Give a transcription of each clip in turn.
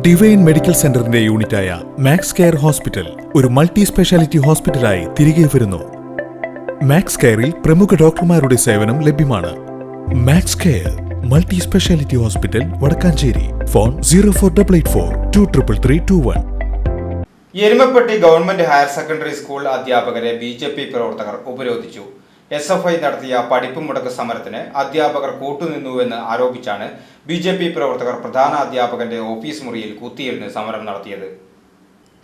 Divine medical സെന്ററിന്റെ യൂണിറ്റായ Max Care hospital ഒരു മൾട്ടി സ്പെഷ്യാലിറ്റി ഹോസ്പിറ്റലായി തിരികെ വരുന്നു. മാക്സ് കെയറിൽ പ്രമുഖ ഡോക്ടർമാരുടെ സേവനം ലഭ്യമാണ്. Max Care multi speciality hospital Vadakkanchery. Phone zero four double eight four two triple three two one Erumapetty government higher secondary school അധ്യാപകരെ ബി ജെ പി പ്രവർത്തകർ ഉപരോധിച്ചു. എസ് എഫ് ഐ നടത്തിയ പഠിപ്പ് മുടക്ക് സമരത്തിന് അധ്യാപകർ കൂട്ടുനിന്നുവെന്ന് ആരോപിച്ചാണ് ബി ജെ പി പ്രവർത്തകർ പ്രധാന അധ്യാപകന്റെ ഓഫീസ് മുറിയിൽ കുത്തിയിരുന്ന് സമരം നടത്തിയത്.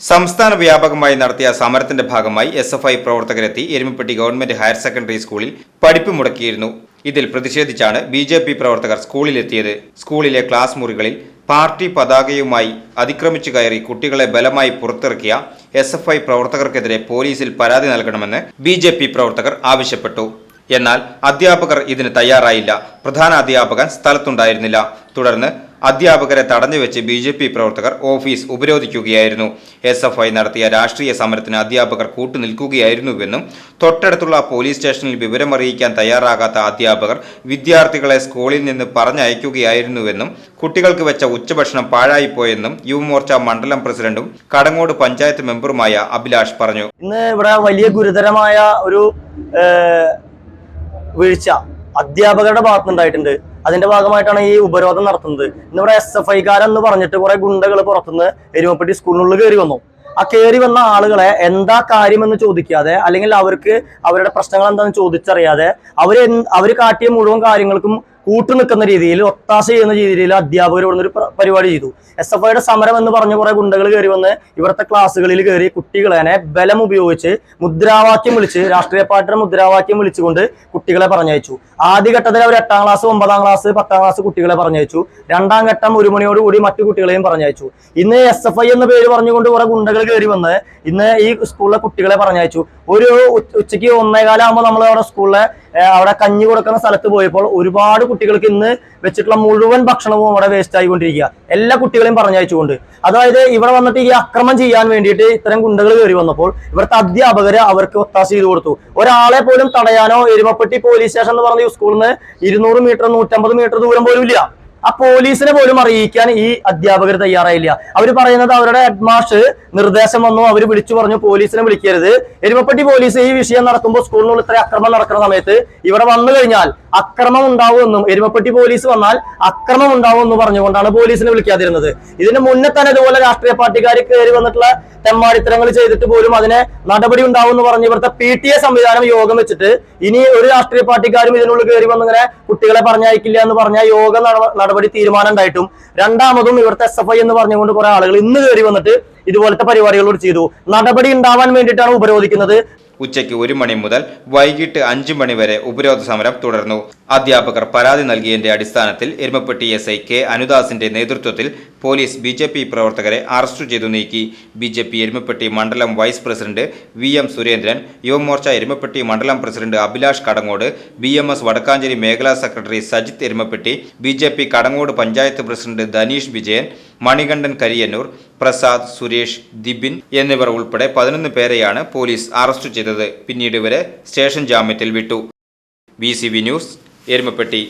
സംസ്ഥാന വ്യാപകമായി നടത്തിയ സമരത്തിന്റെ ഭാഗമായി എസ് എഫ് ഐ പ്രവർത്തകരെത്തി എരുമപ്പെട്ടി ഗവൺമെന്റ് ഹയർ സെക്കൻഡറി സ്കൂളിൽ പഠിപ്പ് മുടക്കിയിരുന്നു. ഇതിൽ പ്രതിഷേധിച്ചാണ് ബി ജെ പി പ്രവർത്തകർ സ്കൂളിലെത്തിയത്. സ്കൂളിലെ ക്ലാസ് മുറികളിൽ പാർട്ടി പതാകയുമായി അതിക്രമിച്ചു കയറി കുട്ടികളെ ബലമായി പുറത്തിറക്കിയ എസ് എഫ് ഐ പ്രവർത്തകർക്കെതിരെ പോലീസിൽ പരാതി നൽകണമെന്ന് ബി ജെ പി പ്രവർത്തകർ ആവശ്യപ്പെട്ടു. എന്നാൽ അധ്യാപകർ ഇതിന് തയ്യാറായില്ല. പ്രധാന അധ്യാപകൻ സ്ഥലത്തുണ്ടായിരുന്നില്ല. തുടർന്ന് അധ്യാപകരെ തടഞ്ഞുവെച്ച് ബി ജെ പി പ്രവർത്തകർ ഓഫീസ് ഉപരോധിക്കുകയായിരുന്നു. എസ് എഫ് ഐ നടത്തിയ രാഷ്ട്രീയ സമരത്തിന് അധ്യാപകർ കൂട്ടുനിൽക്കുകയായിരുന്നുവെന്നും തൊട്ടടുത്തുള്ള പോലീസ് സ്റ്റേഷനിൽ വിവരമറിയിക്കാൻ തയ്യാറാകാത്ത അധ്യാപകർ വിദ്യാർത്ഥികളെ സ്കൂളിൽ നിന്ന് പറഞ്ഞയക്കുകയായിരുന്നുവെന്നും കുട്ടികൾക്ക് വെച്ച ഉച്ചഭക്ഷണം പാഴായിപ്പോയെന്നും യുവമോർച്ച മണ്ഡലം പ്രസിഡന്റും കടങ്ങോട് പഞ്ചായത്ത് മെമ്പറുമായ അഭിലാഷ് പറഞ്ഞു. ഇന്ന് ഇവിടെ വലിയ ഗുരുതരമായ ഒരു വീഴ്ച അധ്യാപകരുടെ ഭാഗത്തുനിന്നുണ്ടായിട്ടുണ്ട്. അതിന്റെ ഭാഗമായിട്ടാണ് ഈ ഉപരോധം നടത്തുന്നത്. ഇന്ന് ഇവിടെ എസ് എഫ് ഐക്കാരെന്ന് പറഞ്ഞിട്ട് കുറെ ഗുണ്ടകൾ പുറത്തുനിന്ന് എരുമപ്പെട്ടി സ്കൂളിനുള്ളിൽ കയറി വന്നു. ആ കയറി വന്ന ആളുകളെ എന്താ കാര്യമെന്ന് ചോദിക്കാതെ അല്ലെങ്കിൽ അവർക്ക് അവരുടെ പ്രശ്നങ്ങൾ എന്താണെന്ന് ചോദിച്ചറിയാതെ അവർ അവർ കാട്ടിയ മുഴുവൻ കാര്യങ്ങൾക്കും കൂട്ടു നിൽക്കുന്ന രീതിയിൽ ഒത്താശ ചെയ്യുന്ന രീതിയിൽ അധ്യാപകർ ഇവിടുന്ന് ഒരു പ്ര- പരിപാടി ചെയ്തു. എസ് എഫ് ഐയുടെ സമരം എന്ന് പറഞ്ഞ കുറെ ഗുണ്ടകൾ കയറി വന്ന് ഇവിടുത്തെ ക്ലാസ്സുകളിൽ കയറി കുട്ടികളെ ബലം ഉപയോഗിച്ച് മുദ്രാവാക്യം വിളിച്ച് രാഷ്ട്രീയ പാർട്ടിയുടെ മുദ്രാവാക്യം വിളിച്ചുകൊണ്ട് കുട്ടികളെ പറഞ്ഞയച്ചു. ആദ്യഘട്ടത്തിൽ അവർ എട്ടാം ക്ലാസ് ഒമ്പതാം ക്ലാസ് പത്താം ക്ലാസ് കുട്ടികളെ പറഞ്ഞയച്ചു. രണ്ടാം ഘട്ടം ഒരു മണിയോടുകൂടി മറ്റു കുട്ടികളെയും പറഞ്ഞയച്ചു. ഇന്ന് എസ് എഫ് ഐ എന്ന പേര് പറഞ്ഞുകൊണ്ട് കുറെ ഗുണ്ടകൾ കയറി വന്ന് ഇന്ന് ഈ സ്കൂളിലെ കുട്ടികളെ പറഞ്ഞയച്ചു. ഒരു ഉച്ച- ഉച്ചയ്ക്ക് ഒന്നേകാലാകുമ്പോൾ നമ്മൾ അവിടെ സ്കൂളിലെ അവിടെ കഞ്ഞി കൊടുക്കുന്ന സ്ഥലത്ത് പോയപ്പോൾ ഒരുപാട് കുട്ടികൾക്ക് ഇന്ന് വെച്ചിട്ടുള്ള മുഴുവൻ ഭക്ഷണവും അവിടെ വേസ്റ്റ് ആയിക്കൊണ്ടിരിക്കുക. എല്ലാ കുട്ടികളെയും പറഞ്ഞയച്ചുകൊണ്ട്. അതായത് ഇവിടെ വന്നിട്ട് ഈ അക്രമം ചെയ്യാൻ വേണ്ടിയിട്ട് ഇത്തരം ഗുണ്ടകൾ കയറി വന്നപ്പോൾ ഇവിടുത്തെ അധ്യാപകര് അവർക്ക് ഒത്താശ ചെയ്തു കൊടുത്തു. ഒരാളെ പോലും തടയാനോ എരുമപ്പെട്ടി പോലീസ് സ്റ്റേഷൻ എന്ന് പറഞ്ഞ സ്കൂളിൽ നിന്ന് ഇരുന്നൂറ് മീറ്റർ നൂറ്റമ്പത് മീറ്റർ ദൂരം പോലും ഇല്ല. ആ പോലീസിനെ പോലും അറിയിക്കാൻ ഈ അധ്യാപകർ തയ്യാറായില്ല. അവർ പറയുന്നത് അവരുടെ ഹെഡ്മാഷ് നിർദ്ദേശം വന്നു അവർ വിളിച്ചു പറഞ്ഞു പോലീസിനെ വിളിക്കരുത്. എരുമപ്പെട്ടി പോലീസ് ഈ വിഷയം നടക്കുമ്പോൾ സ്കൂളിനുള്ളിൽ ഇത്ര അക്രമം നടക്കുന്ന സമയത്ത് ഇവിടെ വന്നു കഴിഞ്ഞാൽ അക്രമം ഉണ്ടാവുമെന്നും എരുമപ്പെട്ടി പോലീസ് വന്നാൽ അക്രമം ഉണ്ടാവുമെന്ന് പറഞ്ഞുകൊണ്ടാണ് പോലീസിനെ വിളിക്കാതിരുന്നത്. ഇതിന് മുന്നേ തന്നെ ഇതുപോലെ രാഷ്ട്രീയ പാർട്ടിക്കാർ കയറി വന്നിട്ടുള്ള തെമ്മാടിത്തരങ്ങൾ ചെയ്തിട്ട് പോലും അതിനെ നടപടി ഉണ്ടാവും എന്ന് പറഞ്ഞ് ഇവിടുത്തെ പി ടി എ സംവിധാനം യോഗം വെച്ചിട്ട് ഇനി ഒരു രാഷ്ട്രീയ പാർട്ടിക്കാരും ഇതിനുള്ളിൽ കയറി വന്നിങ്ങനെ കുട്ടികളെ പറഞ്ഞയക്കില്ല എന്ന് പറഞ്ഞാൽ യോഗ നടപടി തീരുമാനം ഉണ്ടായിട്ടും രണ്ടാമതും ഇവിടുത്തെ എസ് എഫ് ഐ എന്ന് പറഞ്ഞുകൊണ്ട് കുറെ ആളുകൾ ഇന്ന് കയറി വന്നിട്ട് ഇതുപോലത്തെ പരിപാടികളോട് ചെയ്തു. നടപടി ഉണ്ടാവാൻ വേണ്ടിയിട്ടാണ് ഉപരോധിക്കുന്നത്. ഉച്ചയ്ക്ക് ഒരു മണി മുതൽ വൈകിട്ട് അഞ്ചു മണി വരെ ഉപരോധ സമരം തുടർന്നു. അധ്യാപകർ പരാതി നൽകിയതിന്റെ അടിസ്ഥാനത്തിൽ എരുമപ്പെട്ടി എസ് ഐ കെ അനുദാസിന്റെ നേതൃത്വത്തിൽ പോലീസ് ബി ജെ പി പ്രവർത്തകരെ അറസ്റ്റ് ചെയ്തു നീക്കി. ബി ജെ പി എരുമപ്പെട്ടി മണ്ഡലം vice president V M Surendran Yuva Morcha Erumapetty മണ്ഡലം president Abhilash Kadangode B M S Vadakkanchery മേഖലാ secretary Sajith Erumapetty B J P Kadangode panchayat president Dhaneesh Vijayan Manikandan Kariyannur Prasad Suresh Dibin എന്നിവർ ഉൾപ്പെടെ പതിനൊന്ന് പേരെയാണ് police arrest ചെയ്തത്. പിന്നീട് ഇവരെ station ജാമ്യത്തിൽ വിട്ടു. B news Erumapetty.